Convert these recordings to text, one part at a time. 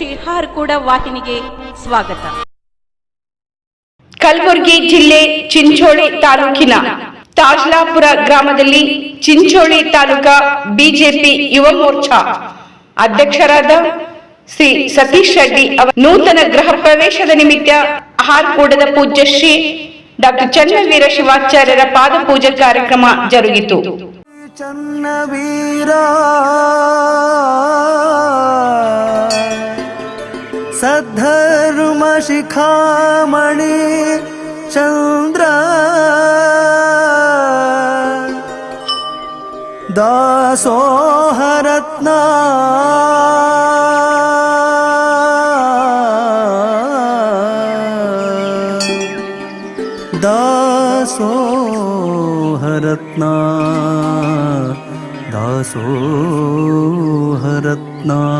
ಶ್ರೀ ಹಾರ್ಕೂಡ ವಾಹಿನಿಗೆ ಸ್ವಾಗತ. ಕಲಬುರಗಿ ಜಿಲ್ಲೆ ಚಿಂಚೋಳಿ ತಾಲೂಕಿನ ತಾಜ್ಲಾಪುರ ಗ್ರಾಮದಲ್ಲಿ ಚಿಂಚೋಳಿ ತಾಲೂಕಾ ಬಿಜೆಪಿ ಯುವ ಮೋರ್ಚಾ ಅಧ್ಯಕ್ಷರಾದ ಶ್ರೀ ಸತೀಶ್ ರೆಡ್ಡಿ ಅವರ ನೂತನ ಗೃಹ ಪ್ರವೇಶದ ನಿಮಿತ್ತ ಹಾರ್ಕೂಡದ ಪೂಜ್ಯ ಶ್ರೀ ಡಾಕ್ಟರ್ ಚನ್ನವೀರ ಶಿವಾಚಾರ್ಯರ ಪಾದ ಪೂಜೆ ಕಾರ್ಯಕ್ರಮ ಜರುಗಿತು. ಚನ್ನವೀರ सद्धर्मशिखामणि चन्द्र। दासोहरत्ना। दासोहरत्ना। दासोहरत्ना।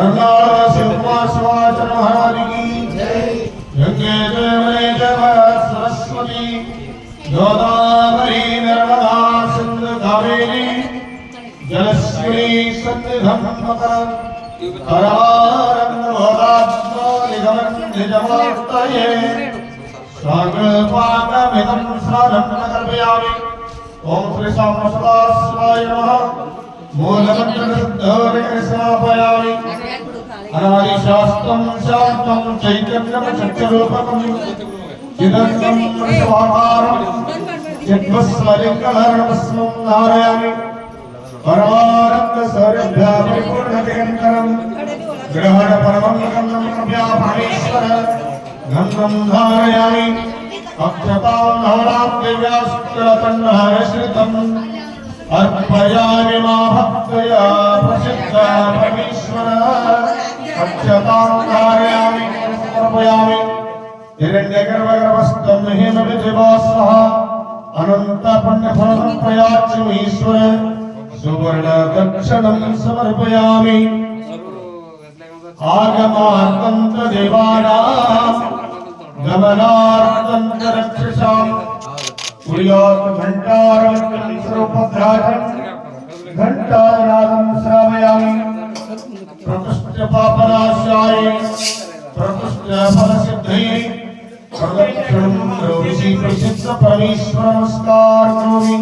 दासोहरत्ना धर्मार्थ शिवाचर महाराज की गंगे जयमने जय सरस्वती गोदावरी नर्मदा सिंधु कावेरी जलस्वी सन्निधम मकर निजमर्तये स्वागपाकमिदं स्नानं न कल्पयामि ॐ श्री सामसदा शिवाय नमः मूलमन्त्रवृद्धविनस्थापयामि अनादिशास्त्रं शान्तं चैतन्यं सत्यरूपकं चिदर्थं वृषभाकारं चिद्भस्मलिङ्गहरणभस्मं धारयामि परमानन्दसौरभ्या परिपूर्णकेन्द्रं ग्रहणपरमं गन्नमभ्या परमेश्वर गन्नं धारयामि। अक्षतां नवरात्रिव्याश्रतन्नः श्रितम् अर्पयामि मा भक्तया प्रसिद्ध परमेश्वर अक्षतां धारयामि अर्पयामि हिरण्यगर्भगर्भस्थं हेमविधिवासः अनन्तपुण्यफलं प्रयाच्यमीश्वर सुवर्णदक्षिणं समर्पयामि आगमार्तन्तदेवानां गमनार्तन्तरक्षसाम् विलोक घंटारम सर्वभद्राजम घंटारनादम श्रावयामि प्रतुष्ट पापनाशाय प्रतुष्ट फलसिद्धये सर्वक्षणं ब्रवीषि प्रसिद्ध परमेश्वर नमस्कार करोमि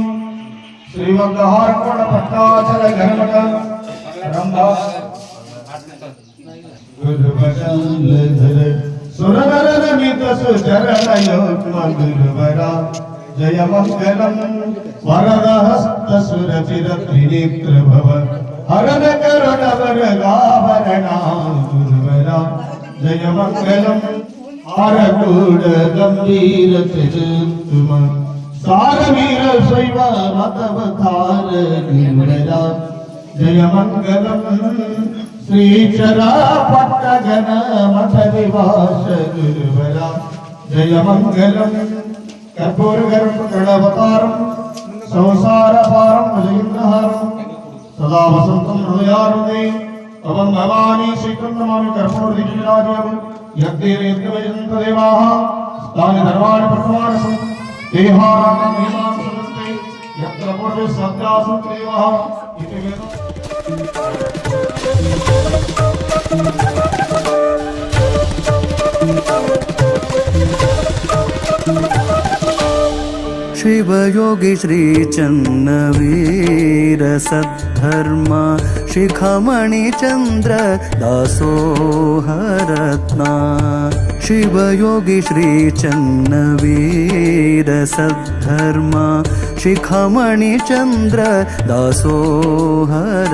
श्रीमद्धार्पण भट्टाचल घनमट रंभा सुरनर नमित सुचरण योग मधुर बरा जयमङ्गलम् वरदहस्तसुरचिरत्रिनेत्रभव हरणकरणवरगाभरणाम् गुरुवरा जयमङ्गलम् हारकूडगम्भीरत्रिचुम सारवीर शैव मतवधार गुरुवरा जयमङ्गलम् श्रीचरापट्टगण मठ निवास गुरुवरा जयमङ्गलम् കർപ്പൂരകരണവതാരം സംസാരപാരം ഭജയുഗ്രഹാരം സദാ വസന്തം ഹൃദയാരുണേ. തവം ഭവാനി ശ്രീകൃഷ്ണമാണ് കർപ്പണോദിരാജം യജ്ഞേന യജ്ഞമയന്തദേവാഹ താനി ധർമാണി പ്രസമാനസം ദേഹാനാം ഹേമാംസമസ്തേ യത്ര പൂർവേ സദ്യാസം ദേവഃ ഇതി വേദം शिवयोगी श्रीचन्नवीरसधर्मा शिखमणिचन्द्र दासोहरत्ना शिवयोगी श्रीचन्नवीरसर्मा शिखमणिचन्द्र दासोहर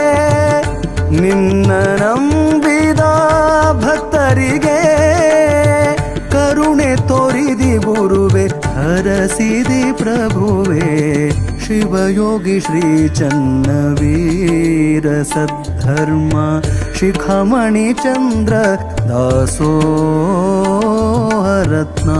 प्रसीदि प्रभुवे शिवयोगी श्रीचन्न वीरसद्धर्म दासो रत्ना।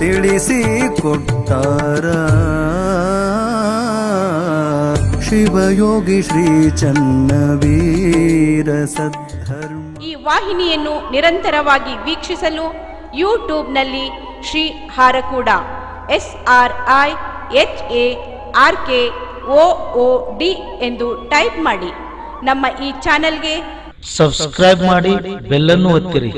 ತಿಳಿಸಿ ಕೊಟ್ಟಾರ ಶಿವಯೋಗಿ ಶ್ರೀ ಚನ್ನವೀರ ಸದ್ಧರ್ಮ. ಈ ವಾಹಿನಿಯನ್ನು ನಿರಂತರವಾಗಿ ವೀಕ್ಷಿಸಲು ಯೂಟ್ಯೂಬ್ನಲ್ಲಿ Shri Harakuda S R I H A R K O O D ಎಂದು ಟೈಪ್ ಮಾಡಿ. ನಮ್ಮ ಈ ಚಾನೆಲ್ಗೆ ಸಬ್ಸ್ಕ್ರೈಬ್ ಮಾಡಿ ಬೆಲ್ಲನ್ನು ಒತ್ತಿರಿ.